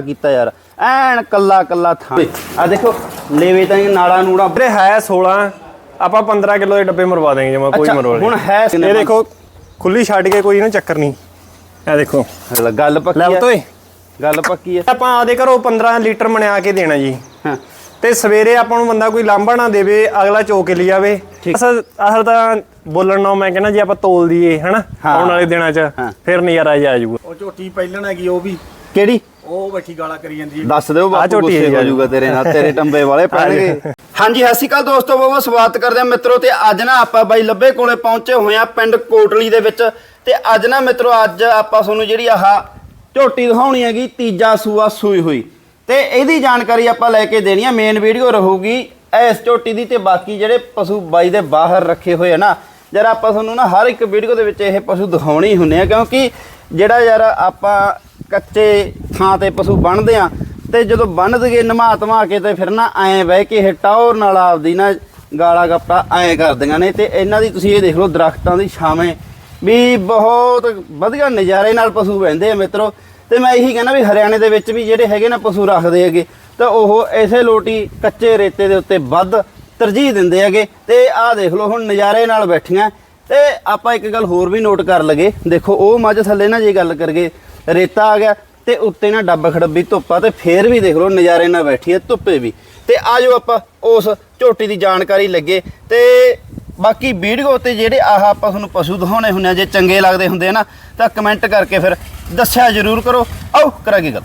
ਕੀਤਾ ਯਾਰ? ਐਨ ਕੱਲਾ ਕੱਲਾ ਥਾਂ। ਆ ਦੇਖੋ ਲੇਵੇ ਤਾਂ ਇਹ ਨਾੜਾ ਨੂੜਾ ਵੀਰੇ ਹੈ 16 ਆਪਾਂ 15 ਕਿਲੋ ਦੇ ਡੱਬੇ ਮਰਵਾ ਦੇਂਗੇ ਜਮਾ ਕੋਈ ਮਰਵਾ ਹੁਣ ਹੈ ਇਹ ਦੇਖੋ ਖੁੱਲੀ ਛੱਡ ਕੇ ਕੋਈ ਇਹਨੂੰ ਚੱਕਰ ਨਹੀਂ। ਇਹ ਦੇਖੋ। ਗੱਲ ਪੱਕੀ ਲੈ ਹੈ ਤੋਏ ਗੱਲ ਪੱਕੀ ਹੈ ਆਪਾਂ ਆਦੇ ਘਰੋਂ 15 ਲੀਟਰ ਮਣਿਆ ਕੇ ਦੇਣਾ ਜੀ। ਹਾਂ। ਤੇ ਸਵੇਰੇ ਆਪਾਂ ਨੂੰ ਬੰਦਾ ਕੋਈ ਲਾਂਭਾ ਨਾ ਦੇਵੇ ਅਗਲਾ ਚੋ ਕੇ ਲਈ ਜਾਵੇ ਅਸਲ ਅਸਲ ਤਾਂ ਬੋਲਣ ਨਾਲ ਮੈਂ ਕਹਿੰਦਾ ਜੇ ਆਪਾਂ ਤੋਲ ਦਈਏ ਹਨਾ। ਆਉਣ ਵਾਲੇ ਦਿਨਾਂ 'ਚ। ਫਿਰ ਨਜ਼ਾਰਾ ਆ ਜਾਊਗਾ। ਉਹ ਝੋਟੀ ਪਹਿਲਣ ਹੈਗੀ ਉਹ ਵੀ। ਕਿਹੜੀ? ਉਹ ਬੈਠੀ ਗਾਲਾਂ ਕਰੀ ਜਾਂਦੀ ਹੈ। ਦੱਸ ਦਿਓ ਬਾਪੂ ਗੁੱਸੇ ਹੈ ਜਾਊਗਾ ਤੇਰੇ ਨਾਲ ਤੇਰੇ ਟੰਬੇ ਵਾਲੇ ਪੈਣਗੇ। ਹਾਂਜੀ ਸਤਿ ਸ਼੍ਰੀ ਅਕਾਲ ਦੋਸਤੋ ਬਹੁਤ ਸਵਾਗਤ ਕਰਦੇ ਹਾਂ ਮਿੱਤਰੋ ਤੇ ਅੱਜ ਨਾ ਆਪਾਂ ਬਾਈ ਲੱਭੇ ਕੋਲੇ ਪਹੁੰਚੇ ਹੋਏ ਆ ਪਿੰਡ ਕੋਟਲੀ ਦੇ ਵਿੱਚ। ਤੇ ਅੱਜ ਨਾ ਮਿੱਤਰੋ ਅੱਜ ਆਪਾਂ ਤੁਹਾਨੂੰ ਜਿਹੜੀ ਆਹ ਝੋਟੀ ਦਿਖਾਉਣੀ ਹੈਗੀ ਤੀਜਾ ਸੂਆ ਸੂਈ ਹੋਈ। ਤੇ ਇਹਦੀ ਜਾਣਕਾਰੀ ਆਪਾਂ ਲੈ ਕੇ ਦੇਣੀ ਆ ਮੇਨ ਵੀਡੀਓ ਰਹੂਗੀ ਇਸ ਝੋਟੀ ਦੀ ਤੇ ਬਾਕੀ ਜਿਹੜੇ ਪਸ਼ੂ ਬਾਈ ਦੇ ਬਾਹਰ ਰੱਖੇ ਹੋਏ ਆ ਨਾ ਜਰਾ ਆਪਾਂ ਤੁਹਾਨੂੰ ਨਾ ਹਰ ਇੱਕ ਵੀਡੀਓ ਦੇ ਵਿੱਚ ਇਹ ਪਸ਼ੂ ਦਿਖਾਉਣੇ ਹੀ ਹੁੰਦੇ ਆ ਕਿਉਂਕਿ ਜਿਹੜਾ ਯਾਰ ਆਪਾਂ ਕੱਚੇ ਥਾਂ ਤੇ ਪਸ਼ੂ ਬੰਨਦੇ ਆ, ਤੇ ਜਦੋਂ ਬੰਨ ਦਈਏ ਨਮਾ ਧਮਾ ਕੇ ਤੇ ਫਿਰ ਨਾ ਐਂ ਬਹਿ ਕੇ ਇਹ ਟੌਰ ਨਾਲ ਆਪਦੀ ਨਾ ਗਾਲਾ ਗੱਪਾ ਐਂ ਕਰਦੀਆਂ ਨੇ, ਤੇ ਇਹਨਾਂ ਦੀ ਤੁਸੀਂ ਇਹ ਦੇਖ ਲਓ ਦਰਖਤਾਂ ਦੀ ਛਾਵੇਂ ਵੀ ਬਹੁਤ ਵਧੀਆ ਨਜ਼ਾਰੇ ਨਾਲ ਪਸ਼ੂ ਬਹਿੰਦੇ ਆ ਮਿੱਤਰੋ। ਤੇ ਮੈਂ ਇਹੀ ਕਹਿੰਦਾ ਵੀ ਹਰਿਆਣੇ ਦੇ ਵਿੱਚ ਵੀ ਜਿਹੜੇ ਹੈਗੇ ਨਾ ਪਸ਼ੂ ਰੱਖਦੇ ਹੈਗੇ, ਤਾਂ ਉਹ ਐਸੇ ਲੋਟੀ ਕੱਚੇ ਰੇਤੇ ਦੇ ਉੱਤੇ ਵੱਧ ਤਰਜੀਹ ਦਿੰਦੇ ਹੈਗੇ। ਤੇ ਆਹ ਦੇਖ ਲਓ ਹੁਣ ਨਜ਼ਾਰੇ ਨਾਲ ਬੈਠੀਆਂ, ਤੇ ਆਪਾਂ ਇੱਕ ਗੱਲ ਹੋਰ ਵੀ ਨੋਟ ਕਰ ਲਗੇ ਦੇਖੋ, ਉਹ ਮੱਝ ਥੱਲੇ ਨਾ ਜੇ ਗੱਲ ਕਰਗੇ ਰੇਤਾ ਆ ਗਿਆ ਤੇ ਉੱਤੇ ਨਾ ਡੱਬ ਖੜੱਬੀ ਧੁੱਪਾ ਤੇ ਫੇਰ ਵੀ ਦੇਖ ਲਓ ਨਜ਼ਾਰੇ ਨਾਲ ਬੈਠੀ ਹੈ ਧੁੱਪੇ ਵੀ। ਤੇ ਆਜੋ ਆਪਾਂ ਉਸ ਝੋਟੀ ਦੀ ਜਾਣਕਾਰੀ ਲੱਗੇ ਤੇ ਬਾਕੀ ਵੀਡੀਓ ਤੇ ਜਿਹੜੇ ਆਹ ਆਪਾਂ ਤੁਹਾਨੂੰ ਪਸ਼ੂ ਦਿਖਾਉਣੇ ਹੁੰਦੇ ਆ ਜੇ ਚੰਗੇ ਲੱਗਦੇ ਹੁੰਦੇ ਆ ਨਾ ਤਾਂ ਕਮੈਂਟ ਕਰਕੇ ਫਿਰ ਦੱਸਿਆ ਜ਼ਰੂਰ ਕਰੋ। ਆਓ ਕਰਾਂਗੇ ਗੱਲ।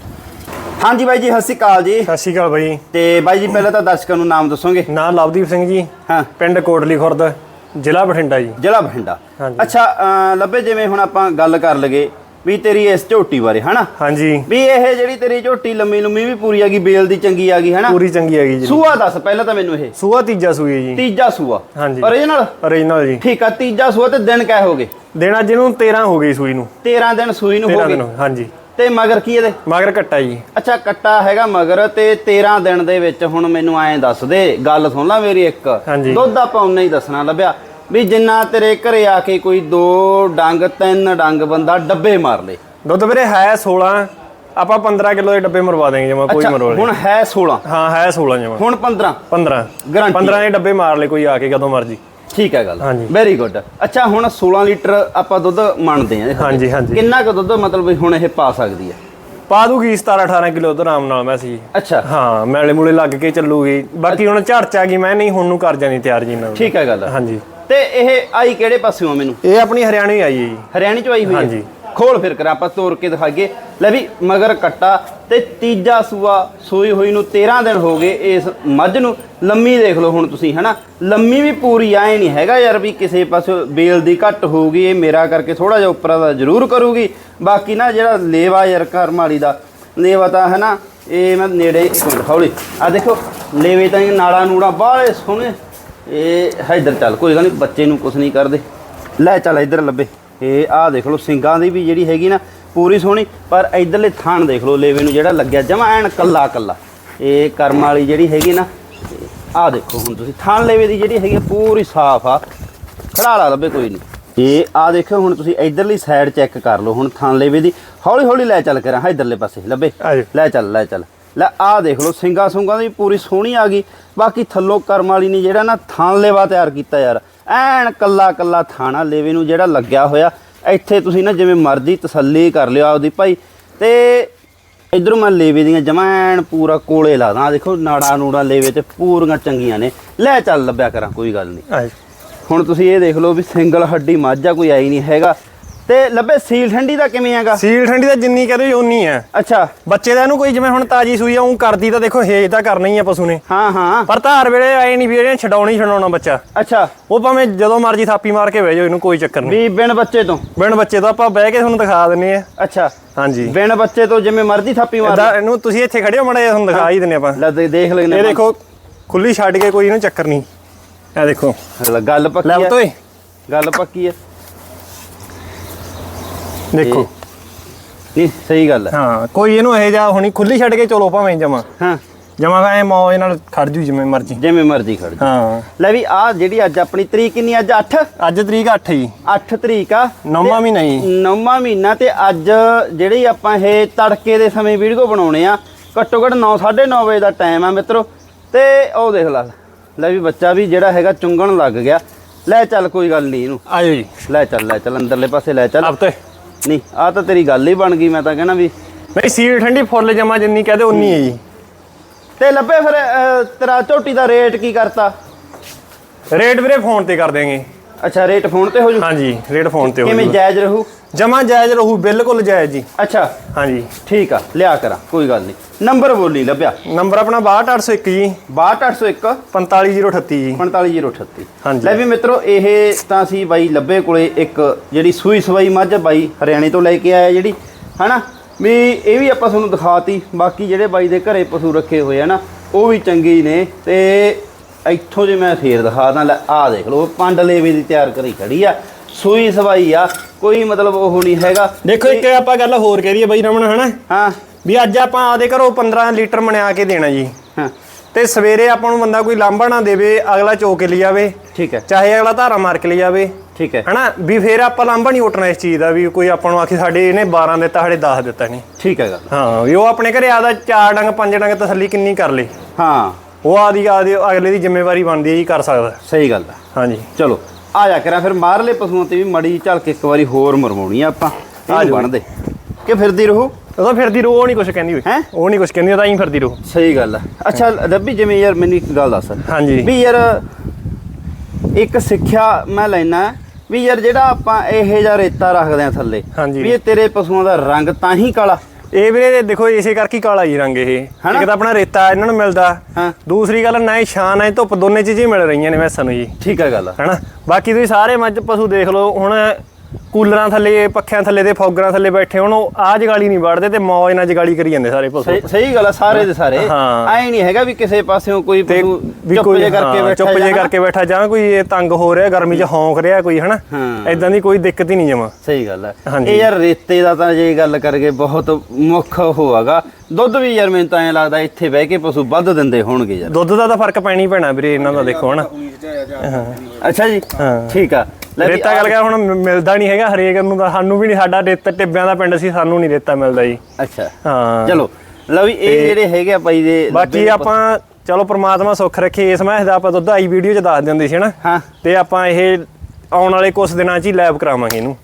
ਹਾਂਜੀ ਬਾਈ ਜੀ ਸਤਿ ਸ਼੍ਰੀ ਅਕਾਲ ਜੀ। ਸਤਿ ਸ਼੍ਰੀ ਅਕਾਲ ਬਾਈ। ਤੇ ਬਾਈ ਜੀ ਪਹਿਲਾਂ ਤਾਂ ਦਰਸ਼ਕਾਂ ਨੂੰ ਨਾਮ ਦੱਸੋਗੇ। ਨਾਂ ਲਵਦੀਪ ਸਿੰਘ ਜੀ। ਹਾਂ। ਪਿੰਡ ਕੋਟਲੀ ਖੁਰਦ ਜ਼ਿਲ੍ਹਾ ਬਠਿੰਡਾ ਜੀ। ਜ਼ਿਲ੍ਹਾ ਬਠਿੰਡਾ। ਹਾਂਜੀ। ਅੱਛਾ ਲੱਭੇ ਜਿਵੇਂ ਹੁਣ ਆਪਾਂ ਗੱਲ ਕਰ ਲਗੇ ਵੀ ਤੇਰੀ ਇਸ ਝੋਟੀ ਬਾਰੇ ਹਨਾ? ਹਾਂਜੀ। ਵੀ ਇਹ ਜਿਹੜੀ ਤੇਰੀ ਝੋਟੀ ਲੰਮੀ ਲੰਮੀ ਵੀ ਪੂਰੀ ਆ ਗਈ ਬੇਲ ਦੀ ਚੰਗੀ ਆ ਗਈ ਹਨਾ? ਪੂਰੀ ਚੰਗੀ ਹੈਗੀ ਜੀ। ਸੂਆ ਦੱਸ ਪਹਿਲਾਂ ਤਾਂ ਮੈਨੂੰ ਇਹ। ਸੂਆ ਤੀਜਾ ਸੂਈ ਹੈ ਜੀ। ਤੀਜਾ ਸੂਆ। ਹਾਂਜੀ। ਓਰੀਜਨਲ ਓਰੀਜਨਲ ਜੀ। ਠੀਕ ਆ ਤੀਜਾ ਸੂਆ ਤੇ ਦਿਨ ਕਹਿ ਹੋ ਗਏ ਦਿਨ ਅੱਜ ਨੂੰ 13 ਹੋ ਗਈ ਸੂਈ ਨੂੰ। 13 ਦਿਨ ਸੂਈ ਨੂੰ ਹੋ 13 ਗਏ। ਹਾਂਜੀ। ਤੇ ਮਗਰ ਕੀ ਇਹਦੇ? ਮਗਰ ਕੱਟਾ ਜੀ। ਅੱਛਾ ਕੱਟਾ ਹੈਗਾ ਮਗਰ ਤੇ 13 ਦਿਨ ਦੇ ਵਿੱਚ ਹੁਣ ਮੈਨੂੰ ਐਂ ਦੱਸ ਦੇ। ਗੱਲ ਸੁਣ ਲੈ ਮੇਰੀ ਇੱਕ। ਦੁੱਧ ਆਪਾਂ ਉਨਾ ਹੀ ਦੱਸਣਾ ਲੱਭਿਆ। ਵੀ ਜਿੰਨਾ ਤੇਰੇ ਘਰੇ ਆ ਕੇ ਕੋਈ ਦੋ ਡੰਗ ਤਿੰਨ ਡੰਗ ਬੰਦਾ ਡੱਬੇ ਮਾਰ ਲੇ। ਦੁੱਧ ਵੀਰੇ ਹੈ 16 ਆਪਾਂ 15 ਕਿਲੋ ਦੇ ਡੱਬੇ ਮਰਵਾ ਦੇਂਗੇ ਜਮਾ ਕੋਈ ਮਰਵਾ ਹੁਣ ਹੈ 16 ਹਾਂ ਹੈ 16 ਜਮਾ। ਹੁਣ 15 15 Guarantee 15 ਦੇ ਡੱਬੇ ਮਾਰ ਲੈ ਕੋਈ ਆ ਕੇ ਕਦੋਂ ਮਰਜ਼ੀ। ਠੀਕ ਹੈ ਗੱਲ। ਵੈਰੀ ਗੁੱਡ ਅੱਛਾ ਹੁਣ 16 ਲੀਟਰ ਆਪਾਂ ਦੁੱਧ ਮੰਨਦੇ ਆ ਹਾਂਜੀ ਹਾਂਜੀ। ਕਿੰਨਾ ਕੁ ਦੁੱਧ ਮਤਲਬ ਵੀ ਹੁਣ ਇਹ ਪਾ ਸਕਦੀ ਹੈ? ਪਾ ਦੂਗੀ 17 18 ਕਿਲੋ ਤੋਂ ਆਰਾਮ ਨਾਲ ਮੈਂ ਸੀ। ਅੱਛਾ। ਹਾਂ ਮੈਲੇ ਮੂਲੇ ਲੱਗ ਕੇ ਚੱਲੂਗੀ। ਬਾਕੀ ਹੁਣ ਝੜ ਚ ਆ ਗਈ ਮੈਂ ਨਹੀਂ ਹੁਣ ਨੂੰ ਕਰ ਜਾਣੀ ਤਿਆਰ ਜੀ ਨਾਲ ਠੀਕ ਹੈ ਗੱਲ। ਹਾਂਜੀ। ਤੇ ਇਹ ਆਈ ਕਿਹੜੇ ਪਾਸਿਓਂ ਮੈਨੂੰ? ਇਹ ਆਪਣੀ ਹਰਿਆਣੇ ਆਈ ਹੈ ਜੀ। ਹਰਿਆਣੇ ਚ ਆਈ ਹੋਈ ਹੈ? ਹਾਂਜੀ। ਖੋਲ ਫਿਰ ਕਰ ਆਪਾਂ ਤੋੜ ਕੇ ਦਿਖਾਈਏ। ਲੈ ਵੀ ਮਗਰ ਕੱਟਾ ਤੇ ਤੀਜਾ ਸੂਆ ਸੋਈ ਹੋਈ ਨੂੰ 13 ਦਿਨ ਹੋ ਗਏ ਇਸ ਮੱਝ ਨੂੰ। ਲੰਮੀ ਦੇਖ ਲਓ ਹੁਣ ਤੁਸੀਂ ਹਨਾ? ਲੰਮੀ ਵੀ ਪੂਰੀ ਆਏ ਨਹੀਂ ਹੈਗਾ ਯਾਰ ਵੀ ਕਿਸੇ ਪਾਸੇ ਬੇਲ ਦੀ ਘੱਟ ਹੋਊਗੀ ਇਹ ਮੇਰਾ ਕਰਕੇ ਥੋੜਾ ਜਿਹਾ ਉੱਪਰ ਦਾ ਜ਼ਰੂਰ ਕਰੂਗੀ। ਬਾਕੀ ਨਾ ਜਿਹੜਾ ਲੇਵਾ ਯਾਰ ਘਰ ਮਾਲੀ ਦਾ ਲੇਵਾ ਤਾਂ ਹਨਾ? ਇਹ ਮੈਂ ਨੇੜੇ ਇੱਕ ਮਿੰਟ ਹੌਲੀ ਆ ਦੇਖੋ ਲੇਵੇ ਤਾਂ ਨਾੜਾ ਨੂੜਾ ਬਾਹਲੇ ਸੋਹਣੇ ਇਹ ਇੱਧਰ ਚੱਲ ਕੋਈ ਗੱਲ ਨਹੀਂ ਬੱਚੇ ਨੂੰ ਕੁਝ ਨਹੀਂ ਕਰਦੇ। ਲੈ ਚੱਲ ਇੱਧਰ ਲੱਭੇ। ਇਹ ਆਹ ਦੇਖ ਲਓ ਸਿੰਗਾਂ ਦੀ ਵੀ ਜਿਹੜੀ ਹੈਗੀ ਨਾ ਪੂਰੀ ਸੋਹਣੀ ਪਰ ਇੱਧਰਲੇ ਥਾਣ ਦੇਖ ਲਓ ਲੇਵੇ ਨੂੰ ਜਿਹੜਾ ਲੱਗਿਆ ਜਮਾ ਐਨ ਕੱਲਾ ਕੱਲਾ। ਇਹ ਕਰਮ ਵਾਲੀ ਜਿਹੜੀ ਹੈਗੀ ਨਾ ਆਹ ਦੇਖੋ ਹੁਣ ਤੁਸੀਂ ਥਾਣ ਲੇਵੇ ਦੀ ਜਿਹੜੀ ਹੈਗੀ ਪੂਰੀ ਸਾਫ਼ ਆ। ਖੜਾ ਲਾ ਲੱਭੇ ਕੋਈ ਨਹੀਂ ਇਹ ਆਹ ਦੇਖੋ ਹੁਣ ਤੁਸੀਂ ਇੱਧਰਲੀ ਸਾਈਡ ਚੈੱਕ ਕਰ ਲਓ ਹੁਣ ਥਾਣ ਲੇਵੇ ਦੀ। ਹੌਲੀ ਹੌਲੀ ਲੈ ਚੱਲ ਕਰਾਂ ਇੱਧਰਲੇ ਪਾਸੇ ਲੱਭੇ। ਲੈ ਚੱਲ ਲੈ ਚੱਲ। ਲੈ ਆਹ ਦੇਖ ਲਓ ਸਿੰਗਾ ਸੁੰਗਾ ਦੀ ਪੂਰੀ ਸੋਹਣੀ ਆ ਗਈ। ਬਾਕੀ ਥੱਲੋਂ ਕਰਮ ਵਾਲੀ ਨੇ ਜਿਹੜਾ ਨਾ ਥਾਣ ਲੇਵਾ ਤਿਆਰ ਕੀਤਾ ਯਾਰ। ਐਨ ਕੱਲਾ ਕੱਲਾ ਥਾਣਾ ਲੇਵੇ ਨੂੰ ਜਿਹੜਾ ਲੱਗਿਆ ਹੋਇਆ। ਇੱਥੇ ਤੁਸੀਂ ਨਾ ਜਿਵੇਂ ਮਰਜ਼ੀ ਤਸੱਲੀ ਕਰ ਲਿਓ ਆਪਦੀ ਭਾਈ। ਤੇ ਇਧਰੋਂ ਮੈਂ ਲੇਵੇ ਦੀਆਂ ਜਮਾਂ ਐਨ ਪੂਰਾ ਕੋਲੇ ਲਾਦਾ। ਆਹ ਦੇਖੋ ਨਾੜਾ ਨੂੜਾ ਲੇਵੇ ਤੇ ਪੂਰੀਆਂ ਚੰਗੀਆਂ ਨੇ। ਲੈ ਚੱਲ ਲੱਭਿਆ ਕਰਾਂ ਕੋਈ ਗੱਲ ਨਹੀਂ। ਹੁਣ ਤੁਸੀਂ ਇਹ ਦੇਖ ਲਓ ਵੀ ਸਿੰਗਲ ਹੱਡੀ ਮੱਝ ਕੋਈ ਆਈ ਨਹੀਂ ਹੈਗਾ। ਤੇ ਲੱਭੇ ਸੀਲ ਠੰਡੀ ਦਾ ਕਿਵੇਂ ਹੈਗਾ? ਸੀਲ ਠੰਡੀ ਤਾਂ ਜਿੰਨੀ ਕਹਦੇ ਉਨੀ ਹੈ। ਅੱਛਾ। ਬੱਚੇ ਦਾ ਇਹਨੂੰ ਕੋਈ ਜਿਵੇਂ ਹੁਣ ਤਾਜੀ ਸੂਈ ਆ ਉਹ ਕਰਦੀ ਤਾਂ ਦੇਖੋ ਹੇਜ ਤਾਂ ਕਰਨਾ ਹੀ ਆ ਪਸ਼ੂ ਨੇ। ਹਾਂ ਹਾਂ। ਪਰ ਧਾਰ ਵੇਲੇ ਆਏ ਨਹੀਂ ਵੀ ਇਹਨੇ ਛਡਾਉਣੀ ਛਡਾਉਣਾ ਬੱਚਾ। ਅੱਛਾ। ਉਹ ਭਾਵੇਂ ਜਦੋਂ ਮਰਜ਼ੀ ਥਾਪੀ ਮਾਰ ਕੇ ਬਹਿ ਜਾਓ ਇਹਨੂੰ ਕੋਈ ਚੱਕਰ ਨਹੀਂ। ਵੀ ਬਿਨ ਬੱਚੇ ਤੋਂ? ਬਿਨ ਬੱਚੇ ਤੋਂ ਆਪਾਂ ਬਹਿ ਕੇ ਤੁਹਾਨੂੰ ਦਿਖਾ ਦਿੰਨੇ ਆ। ਅੱਛਾ। ਹਾਂਜੀ। ਬਿਨ ਬੱਚੇ ਤੋਂ ਜਿਵੇਂ ਮਰਜ਼ੀ ਥਾਪੀ ਮਾਰ ਇਦਾਂ ਇਹਨੂੰ ਤੁਸੀਂ ਇੱਥੇ ਖੜੇ ਹੋ ਮੜਾ ਤੁਹਾਨੂੰ ਦਿਖਾ ਹੀ ਦਿੰਨੇ ਆਪਾਂ। ਲੈ ਦੇ- ਦੇਖ ਲੈਨੇ ਇਹ ਦੇਖੋ ਖੁੱਲੀ ਛੱਡ ਕੇ ਕੋਈ ਇਹਨੂੰ ਚੱਕਰ ਨਹੀਂ। ਇਹ ਦੇਖੋ। ਲੈ, ਗੱਲ ਪੱਕੀ ਲੈ ਹੈ। ਤੋਏ ਗੱਲ ਪੱਕੀ ਹੈ। ਦੇਖੋ। ਨਹੀਂ ਸਹੀ ਗੱਲ ਹੈ। ਹਾਂ ਕੋਈ ਇਹਨੂੰ ਇਹ ਜਾ ਹੁਣੀ ਖੁੱਲੀ ਛੱਡ ਕੇ ਚਲੋ ਭਾਵੇਂ ਜਮਾ। ਹਾਂ। ਜਮਾ ਐ ਮੌਜ ਨਾਲ ਖੜ ਜੂ ਜਿਵੇਂ ਮਰਜ਼ੀ। ਜਿਵੇਂ ਮਰਜ਼ੀ ਖੜ ਜਾ। ਹਾਂ। ਲੈ ਵੀ ਆ ਜਿਹੜੀ ਅੱਜ ਆਪਣੀ ਤਰੀਕ ਕਿੰਨੀ ਅੱਜ 8 ਅੱਜ ਤਰੀਕ 8 ਜੀ। 8 ਤਰੀਕ ਆ। ਨੌਵਾਂ ਮਹੀਨਾ ਜੀ। ਨੌਵਾਂ ਮਹੀਨਾ ਤੇ ਅੱਜ ਜਿਹੜੀ ਆਪਾਂ ਇਹ ਤੜਕੇ ਦੇ ਸਮੇਂ ਵੀਡੀਓ ਬਣਾਉਣੇ ਆ ਘੱਟੋ ਘੱਟ 9 9:30 ਵਜੇ ਦਾ ਟਾਈਮ ਆ ਮਿੱਤਰੋ। ਤੇ ਉਹ ਦੇਖ ਲਾ। ਲੈ ਵੀ ਬੱਚਾ ਵੀ ਜਿਹੜਾ ਹੈਗਾ ਚੁੰਗਣ ਲੱਗ ਗਿਆ। ਲੈ ਚੱਲ ਕੋਈ ਗੱਲ ਨਹੀਂ ਇਹਨੂੰ। ਆਜੋ ਜੀ। ਲੈ ਚੱਲ ਲੈ ਚੱਲ ਅੰਦਰਲੇ ਪਾਸੇ ਲੈ ਚੱਲ। ਅਬ ਤੇ। ਨਹੀਂ ਆ ਤਾਂ ਤੇਰੀ ਗੱਲ ਹੀ ਬਣ ਗਈ ਮੈਂ ਤਾਂ ਕਹਿਣਾ ਵੀ ਨਹੀਂ ਸੀਲ ਠੰਡੀ ਫੁੱਲ ਜਮਾ ਜਿੰਨੀ ਕਹਦੇ ਉਨੀ ਹੈ ਜੀ। ਤੇ ਲੱਭੇ ਫਿਰ ਅਹ, ਤੇਰਾ ਝੋਟੀ ਦਾ ਰੇਟ ਕੀ ਕਰਤਾ? ਰੇਟ ਵੀਰੇ ਫੋਨ ਤੇ ਕਰ ਦੇਂਗੇ ਅੱਛਾ ਰੇਟ ਫੋਨ ਤੇ ਹੋ ਜੂ? ਹਾਂਜੀ ਰੇਟ ਫੋਨ ਤੇ ਹੋ ਕਿਵੇਂ ਜਾਇਜ਼ ਰਹੂ? ਜਮਾ ਜਾਇਜ਼ ਰਹੂ ਬਿਲਕੁਲ ਜਾਇਜ਼ ਜੀ। ਅੱਛਾ। ਹਾਂਜੀ। ਠੀਕ ਆ ਲਿਆ ਕਰਾਂ ਕੋਈ ਗੱਲ ਨਹੀਂ। ਨੰਬਰ ਬੋਲੀ ਲੱਭਿਆ। ਨੰਬਰ ਆਪਣਾ 62801 ਜੀ। 62801 45038 ਜੀ। 45038 ਹਾਂਜੀ। ਲੈ ਵੀ ਮਿੱਤਰੋ ਇਹ ਤਾਂ ਸੀ ਬਾਈ ਲੱਭੇ ਕੋਲੇ ਇੱਕ ਜਿਹੜੀ ਸੂਈ ਸਵਾਈ ਮੱਝ ਬਾਈ ਹਰਿਆਣੇ ਤੋਂ ਲੈ ਕੇ ਆਇਆ ਜਿਹੜੀ ਹਨਾ? ਵੀ ਇਹ ਵੀ ਆਪਾਂ ਤੁਹਾਨੂੰ ਦਿਖਾਤੀ ਬਾਕੀ ਜਿਹੜੇ ਬਾਈ ਦੇ ਘਰੇ ਪਸ਼ੂ ਰੱਖੇ ਹੋਏ ਆ ਨਾ ਉਹ ਵੀ ਚੰਗੇ ਹੀ ਨੇ। ਤੇ ਇੱਥੋਂ ਜੇ ਮੈਂ ਫੇਰ ਦਿਖਾਦਾ ਲੈ ਆਹ ਦੇਖ ਲਓ ਪੰਡ ਲੇਵੇ ਦੀ ਤਿਆਰ ਕਰੀ ਖੜੀ ਆ ਸੂਈ ਸਵਾਈ ਆ ਕੋਈ ਮਤਲਬ ਉਹ ਨਹੀਂ ਹੈਗਾ। ਦੇਖੋ ਇੱਕ ਆਪਾਂ ਗੱਲ ਹੋਰ ਕਹਿ ਦਈਏ ਬਾਈ ਰਮਨ ਹਨਾ? ਹਾਂ। ਵੀ ਅੱਜ ਆਪਾਂ ਆਦੇ ਘਰੋਂ 15 ਲੀਟਰ ਮਣਿਆ ਕੇ ਦੇਣਾ ਜੀ। ਹਾਂ। ਤੇ ਸਵੇਰੇ ਆਪਾਂ ਨੂੰ ਬੰਦਾ ਕੋਈ ਲਾਂਭਾ ਨਾ ਦੇਵੇ ਅਗਲਾ ਚੋ ਕੇ ਲਿਆਵੇ ਠੀਕ ਹੈ। ਚਾਹੇ ਅਗਲਾ ਧਾਰਾ ਮਾਰ ਕੇ ਲਿਆਵੇ ਠੀਕ ਹੈ। ਹਨਾ? ਵੀ ਫੇਰ ਆਪਾਂ ਲਾਂਭਾ ਨਹੀਂ ਉੱਟਣਾ ਇਸ ਚੀਜ਼ ਦਾ ਵੀ ਕੋਈ ਆਪਾਂ ਨੂੰ ਆਖੀ ਸਾਡੇ ਇਹਨੇ 12 ਦਿੱਤਾ ਸਾਡੇ 10 ਦਿੱਤਾ ਨਹੀਂ। ਠੀਕ ਹੈ ਗੱਲ। ਹਾਂ ਵੀ ਉਹ ਆਪਣੇ ਘਰੇ ਆਦਾ ਚਾਰ ਡੰਗ ਪੰਜ ਡੰਗ ਤਸੱਲੀ ਕਿੰਨੀ ਕਰ ਲੇ। ਹਾਂ। ਉਹ ਆਦੀ ਆਦੀ ਅਗਲੇ ਦੀ ਜ਼ਿੰਮੇਵਾਰੀ ਬਣਦੀ ਹੈ ਜੀ ਕਰ ਸਕਦਾ। ਸਹੀ ਗੱਲ ਆ। ਹਾਂਜੀ। ਚਲੋ ਆ ਜਾ ਕਰਾਂ ਫਿਰ ਮਾਰਲੇ ਪਸ਼ੂਆਂ ਤੇ ਵੀ ਮੜੀ ਝਲਕ ਇੱਕ ਵਾਰੀ ਹੋਰ ਮਰਵਾਉਣੀ ਆ ਆਪਾਂ। ਆ ਜਾਓ। ਬਣਦੇ। ਕਿ ਫਿਰਦੀ ਰਹੂ। ਉਹ ਤਾਂ ਫਿਰਦੀ ਰੋ ਉਹ ਨਹੀਂ ਕੁਛ ਕਹਿੰਦੀ ਹੋਈ। ਹੈਂ? ਉਹ ਨਹੀਂ ਕੁਛ ਕਹਿੰਦੀ ਉਹ ਤਾਂ ਹੀ ਫਿਰਦੀ ਰੋ ਸਹੀ ਗੱਲ ਆ। ਅੱਛਾ ਰੱਬੀ ਜਿਵੇਂ ਯਾਰ ਮੈਨੂੰ ਇੱਕ ਗੱਲ ਦੱਸ। ਹਾਂਜੀ। ਵੀ ਯਾਰ ਇੱਕ ਸਿੱਖਿਆ ਮੈਂ ਲੈਣਾ ਵੀ ਯਾਰ ਜਿਹੜਾ ਆਪਾਂ ਇਹ ਜਿਹਾ ਰੇਤਾ ਰੱਖਦੇ ਆ ਥੱਲੇ ਹਾਂਜੀ। ਵੀ ਇਹ ਤੇਰੇ ਪਸ਼ੂਆਂ ਦਾ ਰੰਗ ਤਾਂ ਹੀ ਕਾਲਾ। ਇਹ ਵੀਰੇ ਦੇਖੋ ਇਸੇ ਕਰਕੇ ਕਾਲਾ ਜੀ ਰੰਗ ਇਹ? ਇੱਕ ਤਾਂ ਆਪਣਾ ਰੇਤਾ ਇਹਨਾਂ ਨੂੰ ਮਿਲਦਾ। ਹਾਂ। ਦੂਸਰੀ ਗੱਲ ਨਾ ਹੀ ਸ਼ਾਨ ਹੈ ਧੁੱਪ ਦੋਨੇ ਚੀਜ਼ਾਂ ਮਿਲ ਰਹੀਆਂ ਨੇ ਮੈਸਾਂ ਨੂੰ ਜੀ। ਠੀਕ ਹੈ ਗੱਲ ਹੈਨਾ? ਬਾਕੀ ਤੁਸੀਂ ਸਾਰੇ ਮੱਝ ਪਸ਼ੂ ਦੇਖ ਲਓ ਹੁਣ ਕੂਲਰਾਂ ਥੱਲੇ ਪੱਖਿਆਂ ਥੱਲੇ ਤੇ ਫੌਗਰਾਂ ਥੱਲੇ ਬੈਠੇ ਹੁਣ ਉਹ ਆ ਜਗਾਲੀ ਨਹੀਂ ਵੜਦੇ ਤੇ ਮੌਜ ਨਾਲ ਜਗਾਲੀ ਕਰੀ ਜਾਂਦੇ ਸਾਰੇ ਪਸ਼ੂ ਸਹੀ ਸਹੀ ਗੱਲ ਆ ਸਾਰੇ ਦੇ ਸਾਰੇ। ਹਾਂ। ਐ ਨਹੀਂ ਹੈਗਾ ਵੀ ਕਿਸੇ ਪਾਸਿਓਂ ਕੋਈ ਤੇ ਪਸ਼ੂ ਵੀ ਚੁੱਪ ਕੋਈ ਜੇ ਕਰਕੇ ਹਾਂ, ਬੈਠਾ ਚੁੱਪ ਜੇ ਜਾਂ- ਕਰਕੇ ਬੈਠਾ ਜਾਂ ਕੋਈ ਇਹ ਤੰਗ ਹੋ ਰਿਹਾ ਗਰਮੀ 'ਚ ਹੌਂਕ ਰਿਹਾ ਕੋਈ ਹਨਾ? ਹਾਂ। ਐਦਾਂ ਦੀ ਕੋਈ ਦਿੱਕਤ ਹੀ ਨਹੀਂ ਜਮਾ। ਸਹੀ ਗੱਲ ਹੈ ਹਾਂਜੀ। ਇਹ ਯਾਰ ਰੇਤੇ ਦਾ ਤਾਂ ਜੇ ਗੱਲ ਕਰਗੇ ਬਹੁਤ ਮੁੱਖ ਹੋਵਾਗਾ। ਦੁੱਧ ਵੀ ਯਾਰ ਮੈਨੂੰ ਤਾਂ ਐਂ ਲੱਗਦਾ ਇੱਥੇ ਬਹਿ ਕੇ ਪਸ਼ੂ ਵੱਧ ਦਿੰਦੇ ਹੋਣਗੇ ਯਾਰ। ਦੁੱਧ ਦਾ ਤਾਂ ਫ਼ਰਕ ਪੈਣੀ ਪੈਣਾ ਵੀਰੇ ਇਹਨਾਂ ਦਾ ਦੇਖੋ ਹਨਾ? ਅੱਛਾ ਜੀ। ਹਾਂ। ਠੀਕ ਆ। ਰੇਤਾ ਗੱਲ ਕਰ ਹੁਣ ਮ- ਮਿਲਦਾ ਨਹੀਂ ਹੈਗਾ ਹਰੇਕ ਨੂੰ ਤਾਂ ਸਾਨੂੰ ਵੀ ਨਹੀਂ ਸਾਡਾ ਰੇਤਾ ਟਿੱਬਿਆਂ ਦਾ ਪਿੰਡ ਸੀ ਸਾਨੂੰ ਨਹੀਂ ਰੇਤਾ ਮਿਲਦਾ ਜੀ। ਅੱਛਾ। ਹਾਂ। ਚਲੋ ਲਓ ਵੀ ਇਹ ਜਿਹੜੇ ਹੈਗੇ ਆ ਬਾਈ ਦੇ ਬਾਕੀ ਆਪਾਂ ਚਲੋ ਪ੍ਰਮਾਤਮਾ ਸੁੱਖ ਰੱਖੇ ਇਸ ਮੈਚ ਦਾ ਆਪਾਂ ਦੁੱਧ ਆਈ ਵੀਡੀਓ 'ਚ ਦੱਸ ਦਿੰਦੇ ਸੀ ਹਨਾ ਤੇ ਆਪਾਂ ਇਹ ਆਉਣ ਵਾਲੇ ਕੁਝ ਦਿਨਾਂ 'ਚ ਹੀ ਲੈਬ ਕਰਾਵਾਂਗੇ ਇਹਨੂੰ।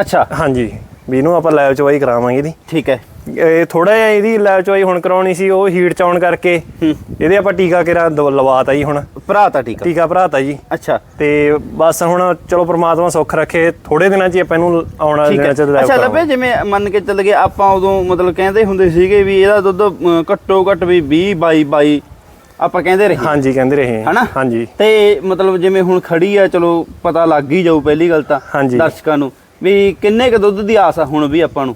ਅੱਛਾ। ਹਾਂਜੀ। ਵੀ ਇਹਨੂੰ ਆਪਾਂ ਲੈਬ ਚਵਾਈ ਕਰਾਵਾਂਗੇ ਇਹਦੀ। ਠੀਕ ਹੈ। ਇਹ ਥੋੜਾ ਜਿਹਾ ਇਹਦੀ ਲੈਬ ਚਵਾਈ ਹੁਣ ਕਰਾਉਣੀ ਸੀ ਉਹ ਹੀਟ ਚ ਆਉਣ ਕਰਕੇ ਇਹਦੇ ਆਪਾਂ ਟੀਕਾ ਕਿਰਾ ਲਵਾਤਾ ਜੀ ਹੁਣ। ਭਰਾ ਤਾਂ ਠੀਕ ਆ ਟੀਕਾ ਭਰਾਤਾ ਜੀ। ਅੱਛਾ। ਤੇ ਬਸ ਹੁਣ ਚਲੋ ਪ੍ਰਮਾਤਮਾ ਸੁੱਖ ਰੱਖੇ ਥੋੜੇ ਦਿਨਾਂ 'ਚ ਆਪਾਂ ਇਹਨੂੰ ਆਉਣ ਵਾਲੇ ਦਿਨਾਂ 'ਚ ਲੈਬ ਅੱਛਾ ਲੱਭੇ ਜਿਵੇਂ ਮੰਨ ਕੇ ਚੱਲ ਗਏ ਆਪਾਂ ਉਦੋਂ ਮਤਲਬ ਕਹਿੰਦੇ ਹੁੰਦੇ ਸੀਗੇ ਵੀ ਇਹਦਾ ਦੁੱਧ ਘੱਟੋ ਘੱਟ ਵੀ 20 22 22 ਆਪਾਂ ਕਹਿੰਦੇ ਰਹੇ। ਹਾਂਜੀ ਕਹਿੰਦੇ ਰਹੇ। ਹਨਾ? ਹਾਂਜੀ। ਤੇ ਮਤਲਬ ਜਿਵੇਂ ਹੁਣ ਖੜੀ ਆ ਚਲੋ ਪਤਾ ਲੱਗ ਹੀ ਜਾਊ ਪਹਿਲੀ ਗੱਲ ਤਾਂ। ਦਰਸ਼ਕਾਂ ਨੂੰ ਵੀ ਕਿੰਨੇ ਕ ਦੁੱਧ ਦੀ ਆਸ ਆ ਹੁਣ ਵੀ ਆਪਾਂ ਨੂੰ?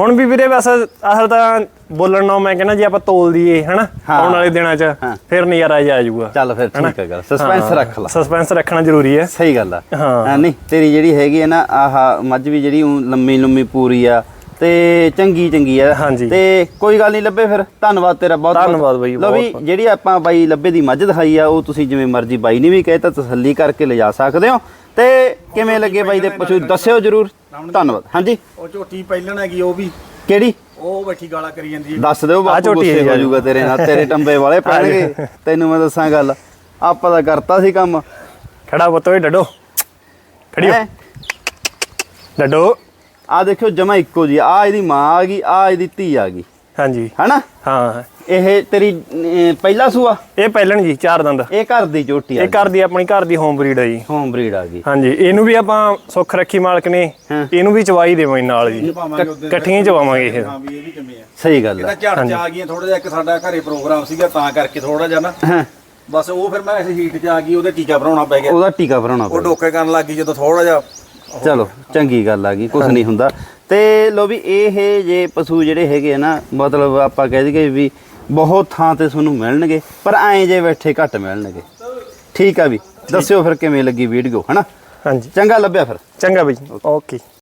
ਹੁਣ ਵੀ ਵੀਰੇ ਬਸ ਅਸਲ ਤਾਂ ਬੋਲਣ ਨਾਲ ਮੈਂ ਕਹਿੰਦਾ ਜੇ ਆਪਾਂ ਤੋਲ ਦਈਏ ਹਨਾ। ਆਉਣ ਵਾਲੇ ਦਿਨਾਂ 'ਚ। ਫਿਰ ਨਜ਼ਾਰਾ ਆ ਜਾਊਗਾ। ਚੱਲ ਫਿਰ ਠੀਕ ਹੈ ਗੱਲ ਸਸਪੈਂਸ ਰੱਖ ਲਾ। ਸਸਪੈਂਸ ਰੱਖਣਾ ਜ਼ਰੂਰੀ ਹੈ। ਸਹੀ ਗੱਲ ਆ। ਹਾਂ। ਨਹੀਂ ਤੇਰੀ ਜਿਹੜੀ ਹੈਗੀ ਹੈ ਨਾ ਆਹ ਮੱਝ ਵੀ ਜਿਹੜੀ ਲੰਮੀ ਲੰਮੀ ਪੂਰੀ ਆ ਤੇ ਚੰਗੀ ਚੰਗੀ ਆ। ਹਾਂਜੀ। ਤੇ ਕੋਈ ਗੱਲ ਨਹੀਂ ਲੱਭੇ ਫਿਰ। ਧੰਨਵਾਦ ਤੇਰਾ ਬਹੁਤ ਧੰਨਵਾਦ ਬਾਈ, ਲਓ ਵੀ। ਜਿਹੜੀ ਆਪਾਂ ਬਾਈ ਲੱਭੇ ਦੀ ਮੱਝ ਦਿਖਾਈ ਆ ਉਹ ਤੁਸੀਂ ਜਿਵੇਂ ਮਰਜ਼ੀ ਬਾਈ ਨੇ ਵੀ ਕਹੇ ਤਾਂ ਤਸੱਲੀ ਕਰਕੇ ਲਿਜਾ ਸਕਦੇ ਹੋ। ਤੇ ਕਿਵੇਂ ਲੱਗੇ ਬਾਈ ਦੇ ਪਸ਼ੂ ਦੱਸਿਓ ਜਰੂਰ। ਧੰਨਵਾਦ। ਹਾਂਜੀ? ਉਹ ਝੋਟੀ ਪਹਿਲਣ ਹੈਗੀ ਉਹ ਵੀ। ਕਿਹੜੀ? ਉਹ ਬੈਠੀ ਗਾਲਾਂ ਕਰੀ ਜਾਂਦੀ ਹੈ। ਦੱਸ ਦਿਓ ਬਾਪੂ ਝੋਟੀ ਗੁੱਸੇ ਹੈ। ਜਾਊਗਾ ਤੇਰੇ ਨਾਲ। ਤੇਰੇ ਟੰਬੇ ਵਾਲੇ ਪੈਣਗੇ ਤੈਨੂੰ ਮੈਂ ਦੱਸਾਂ ਗੱਲ। ਆਪਾਂ ਤਾਂ ਕਰਤਾ ਸੀ ਕੰਮ। ਖੜਾ ਪੁੱਤ ਓਏ ਡੱਡੋ। ਖੜੀ ਹੋ। ਹੈਂ? ਡੱਡੋ। ਆ ਦੇਖਿਓ ਜਮਾ ਇੱਕੋ ਜੀ ਆ। ਇਹਦੀ ਮਾਂ ਆ ਗਈ ਆ ਇਹਦੀ ਧੀ ਆ ਗਈ। ਹਾਂਜੀ। ਹਨਾ? ਹਾਂ। ਇਹ ਤੇਰੀ ਅਹ, ਪਹਿਲਾ ਸੂਆ? ਇਹ ਪਹਿਲਣ ਜੀ ਚਾਰ ਦੰਦ। ਇਹ ਘਰ ਦੀ ਝੋਟੀ ਆ ਇਹ ਘਰ ਦੀ ਆਪਣੀ ਘਰ ਦੀ ਹੋਮ ਬਰੀਡ ਹੈ ਜੀ। ਹੋਮ ਬਰੀਡ ਆ ਗਈ। ਹਾਂਜੀ ਇਹਨੂੰ ਵੀ ਆਪਾਂ ਸੁੱਖ ਰੱਖੀ ਮਾਲਕ ਨੇ ਹਾਂ। ਇਹਨੂੰ ਵੀ ਚਵਾਈ ਦੇਵਾਂਗੇ ਨਾਲ ਜੀ। ਇਕੱਠੀਆਂ ਹੀ ਚਵਾਵਾਂਗੇ ਇਹ। ਹਾਂ ਵੀ ਇਹ ਵੀ ਕਿਵੇਂ ਆ। ਸਹੀ ਗੱਲ ਇਹਦਾ ਆ ਝੜ ਚ ਆ ਗਈਆਂ ਥੋੜਾ ਜਿਹਾ ਇੱਕ ਸਾਡਾ ਘਰੇ ਪ੍ਰੋਗਰਾਮ ਸੀਗਾ ਤਾਂ ਕਰਕੇ ਥੋੜਾ ਜਿਹਾ ਨਾ। ਹਾਂ, ਬਸ ਉਹ ਫਿਰ ਮੈਂ ਇਸ ਹੀਟ ਚ ਆ ਗਈ ਉਹਦੇ ਟੀਕਾ ਭਰਾਉਣਾ ਪੈ ਗਿਆ। ਉਹਦਾ ਟੀਕਾ ਭਰਾਉਣਾ ਉਹ ਪਊ। ਡੋਕੇ ਕਰਨ ਲੱਗ ਗਈ ਜਦੋਂ ਥੋੜਾ ਜਿਹਾ। ਚਲੋ ਚੰਗੀ ਗੱਲ ਆ ਗਈ ਕੁਝ ਨਹੀਂ ਹੁੰਦਾ। ਤੇ ਲੋ ਵੀ ਇਹ ਜੇ ਪਸ਼ੂ ਜਿਹੜੇ ਹੈਗੇ ਆ ਨਾ ਮਤਲਬ ਆਪਾਂ ਕਹਿ ਦਈਏ ਵੀ ਬਹੁਤ ਥਾਂ ਤੇ ਤੁਹਾਨੂੰ ਮਿਲਣਗੇ ਪਰ ਐਂ ਜੇ ਬੈਠੇ ਘੱਟ ਮਿਲਣਗੇ। ਠੀਕ ਆ ਵੀ ਦੱਸਿਓ ਫਿਰ ਕਿਵੇਂ ਲੱਗੀ ਵੀਡੀਓ ਹਨਾ? ਹਾਂਜੀ। ਚੰਗਾ ਲੱਭਿਆ ਫਿਰ। ਚੰਗਾ ਬਈ ਓਕੇ